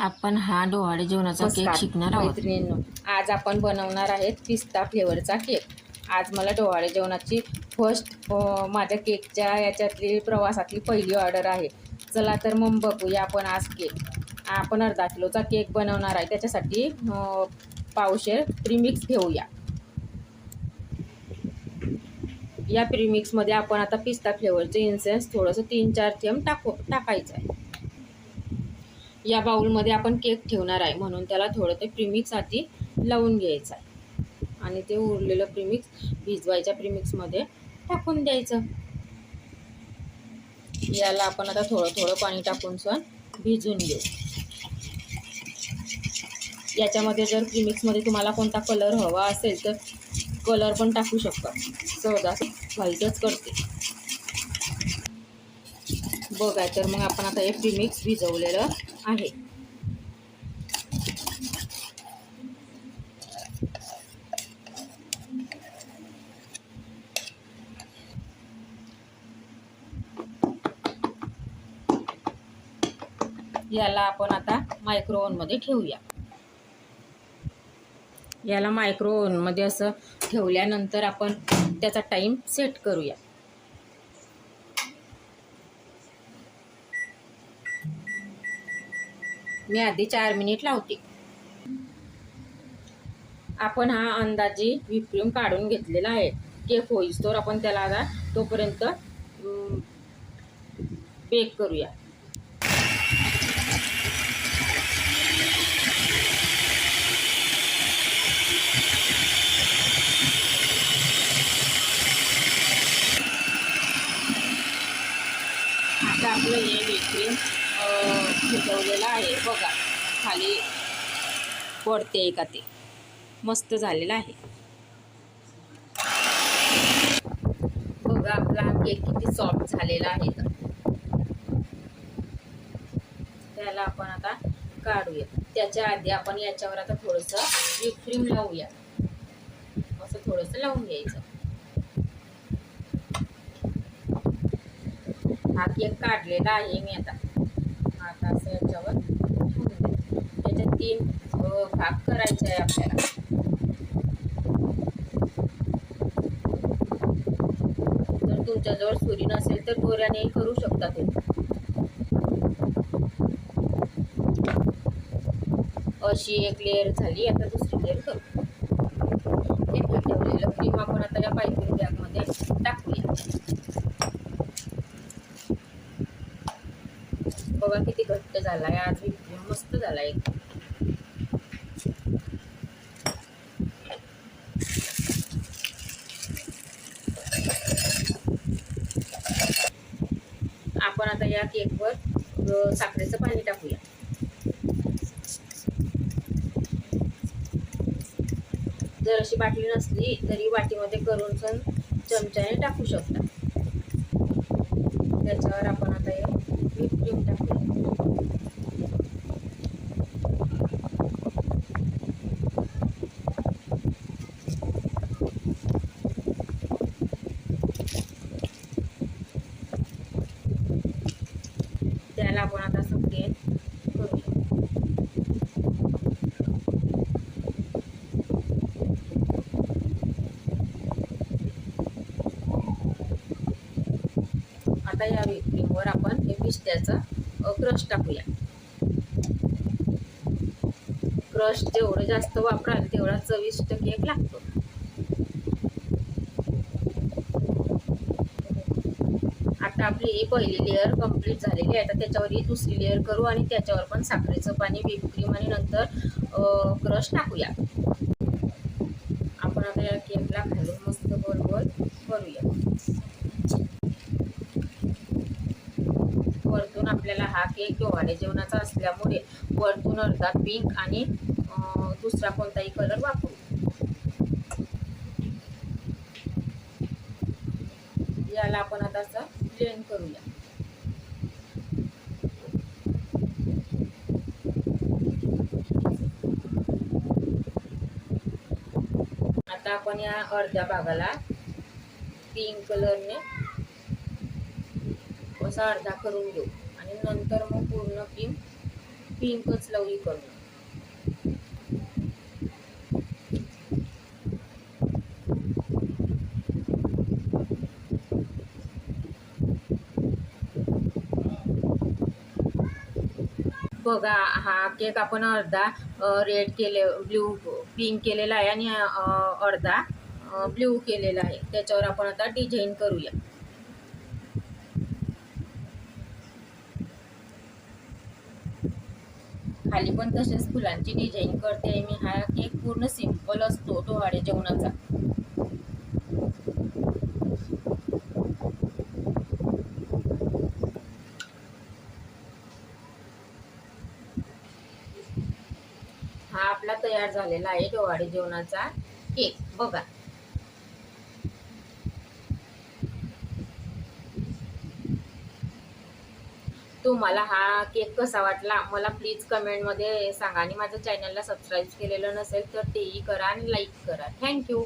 आपण हा डोहाळे जेवणाचा केक शिकणार आहोत. मैत्रिणींनो आज आपण बनवणार आहेत पिस्ता फ्लेवरचा केक. आज मला डोहाळे जेवणाची फर्स्ट माझ्या केकच्या याच्यातली प्रवासातली पहिली ऑर्डर आहे. चला तर मग बघूया आपण आज केक. आपण अर्धा किलोचा केक बनवणार आहे. त्याच्यासाठी पावशेर प्रीमिक्स घेऊया. या प्रीमिक्समध्ये आपण आता पिस्ता फ्लेवरचं इन्सेन्स थोडंसं तीन चार थेंब टाकू टाकायचं आहे. या बाउलमध्ये आपण केक ठेवणार आहे. म्हणून त्याला थोडं ते प्रिमिक्स आधी लावून घ्यायचं आहे. आणि ते उरलेलं प्रिमिक्स भिजवायच्या प्रिमिक्समध्ये टाकून द्यायचं. याला आपण आता थोडं थोडं पाणी टाकून सण भिजून घेऊ. याच्यामध्ये जर प्रिमिक्समध्ये तुम्हाला कोणता कलर हवा असेल तर कलर पण टाकू शकता. सहजा व्हाईटच करते. बघा तर मग आपण आता हे प्रिमिक्स भिजवलेलं आहे. याला आपण आता मायक्रो ओव्हनमध्ये ठेवूया. याला मायक्रो ओव्हनमध्ये असं ठेवल्यानंतर आपण त्याचा टाईम सेट करूया. मी आधी चार मिनिट लावते. आपण हा अंदाजे विप्रिम काढून घेतलेला आहे. केक होईस तर आपण त्याला आता तोपर्यंत बेक करूया. आता आपलं हे विक्रीम भिजवलेलं आहे. बघा खाली पडते का ते? मस्त झालेलं आहे. बघा आपला हा केक किती सॉफ्ट झालेला आहे. त्याला आपण आता काढूया. त्याच्या आधी आपण याच्यावर आता थोडंसं विक्रीम लावूया. असं थोडंसं लावून घ्यायचं. हा केक काढलेला आहे मी आता. आता असं याच्यावर ठेवून त्याचे तीन भाग करायचे आहे आपल्याला. जर तुमच्याजवळ सुरी नसेल तर दोऱ्याने करू शकता ते अशी एक लेअर झाली आता दुसरी लेअर करू. ठेवलेलं. क्रीम आपण आता या पायपिंग बॅगमध्ये टाकूया. बघा किती घट्ट झाला आहे आज मस्त झाला आहे आपण आता या केकवर साखरेचं पाणी टाकूया. जर अशी बाटली नसली तरी वाटीमध्ये करून सण चमच्याने टाकू शकता. त्याच्यावर आपण आता हे व्हिप क्रीम टाकूया त्याला आपण आता सगळे करू शकतो आता या क्रीमवर आपण हे पिस्त्याचं क्रश टाकूया. क्रश जेवढं जास्त वापराल तेवढा चविष्ट केक लागतो. आता आपली ही पहिली लेअर कंप्लीट झालेली आहे. आता त्याच्यावर ही दुसरी लेअर करू आणि त्याच्यावर पण साखरेचं पाणी व्हिप क्रीम आणि नंतर क्रश टाकूया. आपण आता या केकला खालून मस्त गोल गोल करूया वरतून आपल्याला हा केक डोहाळे जेवणाचा असल्यामुळे वरतून अर्धा पिंक आणि दुसरा कोणताही कलर वापरू. याला आपण आता असं ब्लेंड करूया. आता आपण या अर्ध्या भागाला पिंक कलरने असा अर्धा करून घेऊ. नंतर मग पूर्ण क्रीम पिंकच लवली करू. बघा हा केक आपण अर्धा रेड केले ब्ल्यू पिंक केलेला आहे आणि अर्धा ब्ल्यू केलेला आहे. त्याच्यावर आपण आता डिझाईन करूया. खाली पण तसेच फुलांची डिझाईन करते. आहे मी हा केक पूर्ण सिंपल असतो डोहाळे जेवणाचा. हा आपला तयार झालेला आहे डोहाळे जेवणाचा केक बघा. तुम्हाला हा केक कसा वाटला मला प्लीज कमेंटमध्ये सांगा. आणि माझ्या चॅनलला सबस्क्राईब केलेलं नसेल तर तेही करा आणि लाईक करा. थँक्यू